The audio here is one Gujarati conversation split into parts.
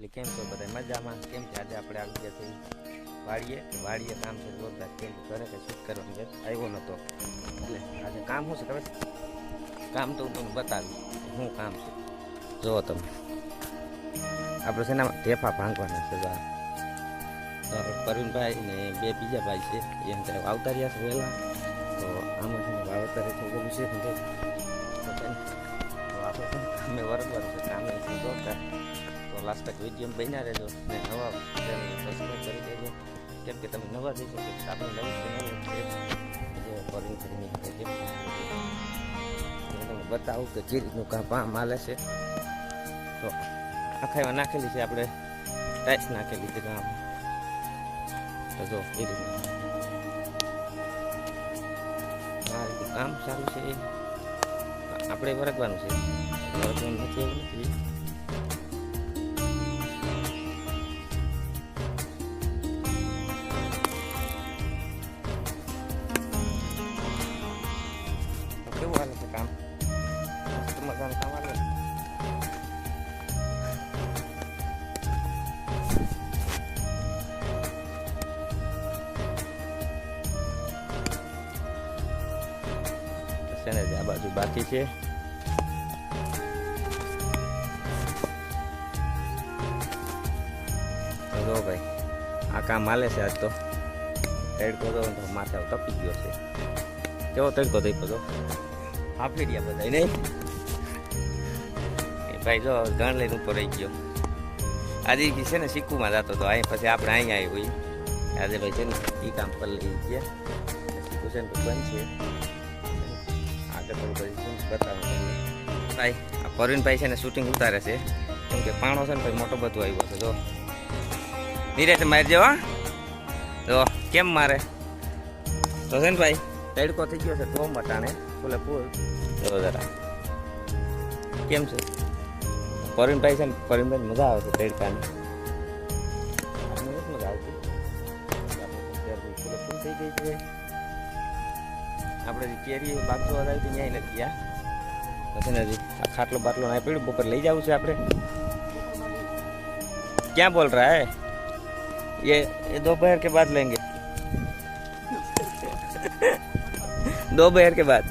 એટલે કેમ છો બધા મજામાં? કેમ કે આજે આપણે આવી ગયા છીએ વાડીએ. વાડીએ કામ છે જોરદાર કેમ કે ઘરે કંઈ શૂટ કરવાનું છે? આવ્યો નહોતો એટલે આજે કામ શું છે ખબર કામ તો હું તમને બતાવીશ. શું કામ છે? જુઓ તમે. આપણે છે ને ઢેફા ભાંગવાના છે. પરવીનભાઈ ને બે બીજા ભાઈ છે. એમ ત્યાં વાવતા રહ્યા છે વહેલા. તો આમાં છે ને વાવેતર થઈ ગયેલું છે આપણે છે ને કામે વરસવાનું છે. કામે જોરદાર. લાસ્ટ તક વીડિયો બન્યા રહેજો. ને નવા ચેનલ સબસ્ક્રાઈબ કરી દેજો. કેમ કે તમે નવા જઈ છો આપણી નવી ચેનલ જે ફોરેન કરીને તમને બતાવું કે જે રીતનું કામ પામ હાલે છે. તો આખા એમાં નાખેલી છે આપણે ટાઈસ નાખેલી છે કામ તો જો, એ રીતનું. કામ સારું છે. આપણે વરગવાનું છે. વરગવાનું નથી એવું નથી. બાજુ બાકી છે. જો ભાઈ, આ કામ હાલે છે આજ તો. તડકો તો માથે તપી ગયો છે. કેવો તડકો થઈ બધો હાફી ગયા બધા નહીં? ભાઈ જો ગણ લઈને ઉપર રહી ગયો. આજે છે ને સિક્કુમાં જતો હતો. અહીં પછી આપણે અહીંયા આવી હોય આજે ભાઈ છે ને એ કામ પર લઈ ગયા સિક્કુ છે ને બંધ છે બતાવું તમને. ભાઈ, આ પરવીનભાઈ છે ને શૂટિંગ ઉતારે છે. કેમ કે પાણો છે ને ભાઈ મોટો બધું આવ્યો છે, જો. નીરજ મારી જવા તો કેમ મારે? તો છે ને ભાઈ, તડકો થઈ ગયો છે તો મટાણે, ફૂલે ફૂલ. જો જરા. કેમ છે? પરવીનભાઈ છે ને પરવીનભાઈ મજા આવે છે તડકાની. આપણે કેરી બાગતો હતા ન્યાય નથી ગયા પછી ને હજી આ ખાટલો બાટલો ના પડ્યું બપોર લઈ જવું છે આપણે ક્યાં બોલ रहा है ये ये दोपहर के बाद लेंगे दोपहर के बाद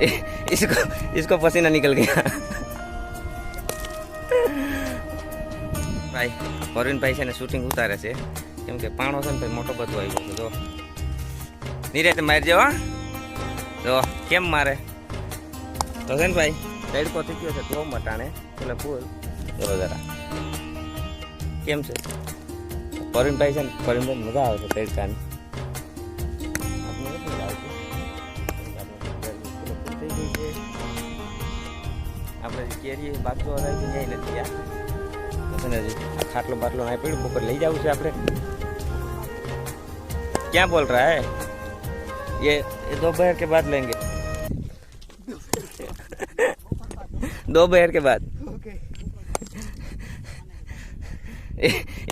ए- इसको इसको पसीना निकल गया ભાઈ પરવીનભાઈ છે ને શૂટિંગ ઉતારે છે કેમ કે પાણો છે ને ભાઈ મોટો બધો આવ્યો છે જો નીરજ મારી જવા તો કેમ મારે? રોશનભાઈ તડકો થઈ ગયો છે તો મટાણે એટલે બોલ. જો જરા. કેમ છે? પરુણભાઈ છે ને, પરુણભાઈ મજા આવે છે તડકાની. આપણે કેરી બાટલો હરાવી નથી આ ખાટલો બાટલો ના પડ્યું લઈ જવું છે આપણે. ક્યાં બોલ રહા હે? ये दोपहर के बाद लेंगे। दोपहर के बाद।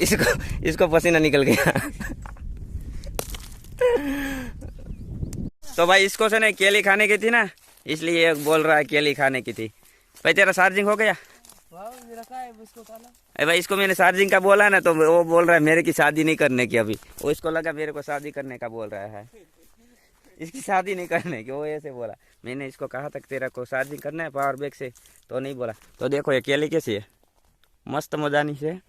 इसको इसको पसीना निकल गया। तो भाई इसको से नहीं, केली खाने की थी ना, इसलिए बोल रहा है केली खाने की थी। भाई तेरा चार्जिंग हो गया? अरे भाई इसको मैंने चार्जिंग का बोला ना तो वो बोल रहा है मेरे की शादी नहीं करने की अभी। वो इसको लगा मेरे को शादी करने का बोल रहा है। इसकी शादी नहीं करने की वो ऐसे बोला मैंने इसको कहा था कि तेरा को शादी करना है पावर बैग से तो नहीं बोला तो देखो ये केली कैसी है મસ્ત મજાની છે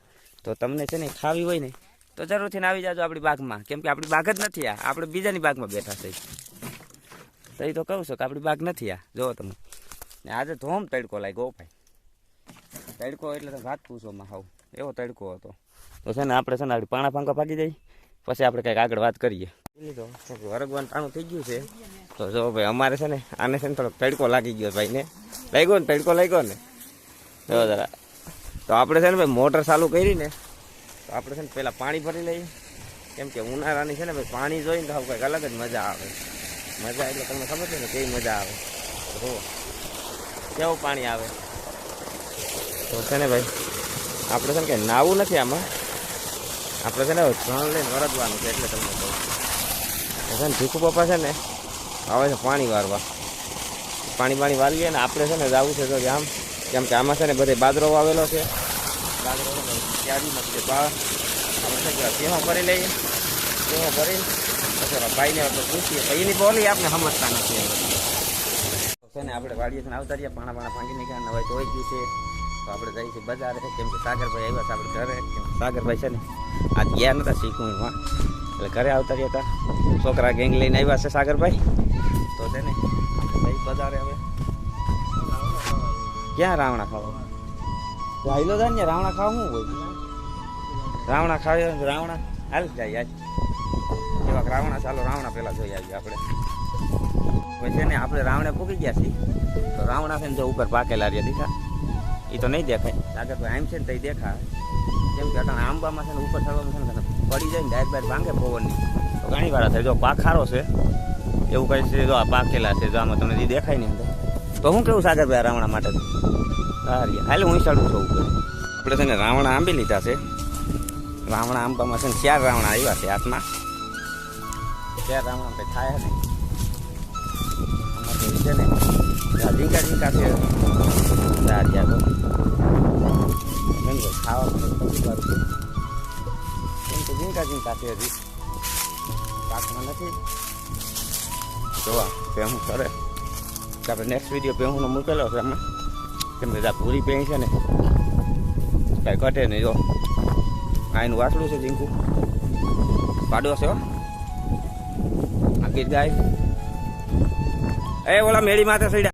તો તમને છે ને ખાવી હોય ને તો જરૂરથી ને આવી જાજો આપણી બાગમાં કેમ કે આપણી બાગ જ નથી આ આપણે બીજાની બાગમાં બેઠા છે તો એ તો કહું છું કે આપણી બાગ નથી આ જુઓ તમે ને આજે ધોમ તડકો લાગ્યો ભાઈ તડકો એટલે તો વાત પૂછોમાં હાવ એવો તડકો હતો તો છે ને આપણે છે ને આપણી પાણા પાંકા પાકી જાય પછી આપણે કંઈક આગળ વાત કરીએ. લીધો. વરગવાનું ટાણું થઈ ગયું છે? તો જો ભાઈ અમારે છે ને આને છે ને થોડોક તડકો લાગી ગયો ભાઈને. લાગ્યો ને તડકો લાગ્યો ને? જો જરા. તો આપણે છે ને ભાઈ મોટર ચાલુ કરી ને તો આપણે છે ને પહેલાં પાણી ભરી લઈએ. કેમ કે ઉનાળાની છે ને ભાઈ પાણી જોઈને તો આવું કંઈક અલગ જ મજા આવે. મજા એટલે તમને ખબર છે ને કેવી મજા આવે. હો કેવું પાણી આવે? તો છે ને ભાઈ આપણે છે ને કંઈ નાવું નથી આમાં. આપણે છે ને ધ્યાન લઈને વરદવાનું છે એટલે તમને કહું છે. ને ભીખુ પપ્પા છે ને આવે છે પાણી વારવા. પાણી પાણી વાળીએ ને આપણે છે ને જવું છે તો કે આમ કેમ કે આમાં છે ને બધે બાદરો વાવેલો છે. બાદરો ક્યારીમાં છે બા ભરી લઈએ. સિંહો ભરી. પછી ભાઈને આપણે પૂછીએ. એની બોલી આપણે સમજતા નથી. છે ને આપણે વાડીએ આવતા રહ્યા, પાણા પાણા ભાંગી નીકળ્યા નવાઈ ધોઈ ગયું છે. તો આપણે જઈએ છીએ બજારે. કેમ કે સાગરભાઈ આવ્યા આપણે ઘરે. કેમ સાગરભાઈ છે ને, આજ ગયા નતા શીખવું એમાં એટલે ઘરે આવતા રહ્યા હતા. છોકરા ગેંગ લઈને આવ્યા છે સાગરભાઈ. તો છે ને જઈ બજારે હવે. ક્યાં રાવણા ખાવા? ભાઈલો થાય ને, રાવણા ખાવા શું હોય? રાવણા ખાવે, રાવણા. હાલ જાય આજ. એવા રાવણા ચાલો, રાવણા પહેલાં જોઈ આવીએ આપણે. પછી છે ને, આપણે રાવણે પૂકી ગયા છીએ. તો રાવણા છે ને જો ઉપર પાકેલા રહ્યા દીધા. એ તો નહીં દેખાય. આગળ તો આમ છે ને તો દેખાય. કેમ કે અટાણે આંબામાં છે ને ઉપર ચડવામાં છે ને પડી જાય ને ડાયર બાર ભાંગે પવનની. તો ઘણી વાર થાય. જો પાક ખારો છે, એવું કઈ છે, જો આ પાકેલા છે, જો આમાં તમને જે દેખાય ને અંદર. તો હું કેવું સાગરભાઈ રાવણા માટે? સારી હાલ, હું ચાલું છું ઉપર. આપણે છે ને રાવણા આંબી લીધા છે. રાવણા આંબામાં છે ને ચાર રાવણા આવ્યા છે હાથમાં. ચાર રાવણા કંઈ થાય નહીં. તો છે ને આ ઝીંકા ઝીંકા છે ચાર ચાર બહુ. કેમ કે ખાવા માટે પછી વાર છે કેમ કે ઝીંકા ઝીંકા છે હજી પાકમાં નથી જોવા પહેવું કરે કે આપણે નેક્સ્ટ વીડિયો પહેવુંનો મૂકેલો છે આમાં કેમ કે આ પૂરી પહેરી છે ને કાંઈ ઘટે નહીં જો આ એનું વાસળું છે ઝીંકું પાડો છે હો આ ગીત ગાય એ ઓલા મેળી માથે સડ્યા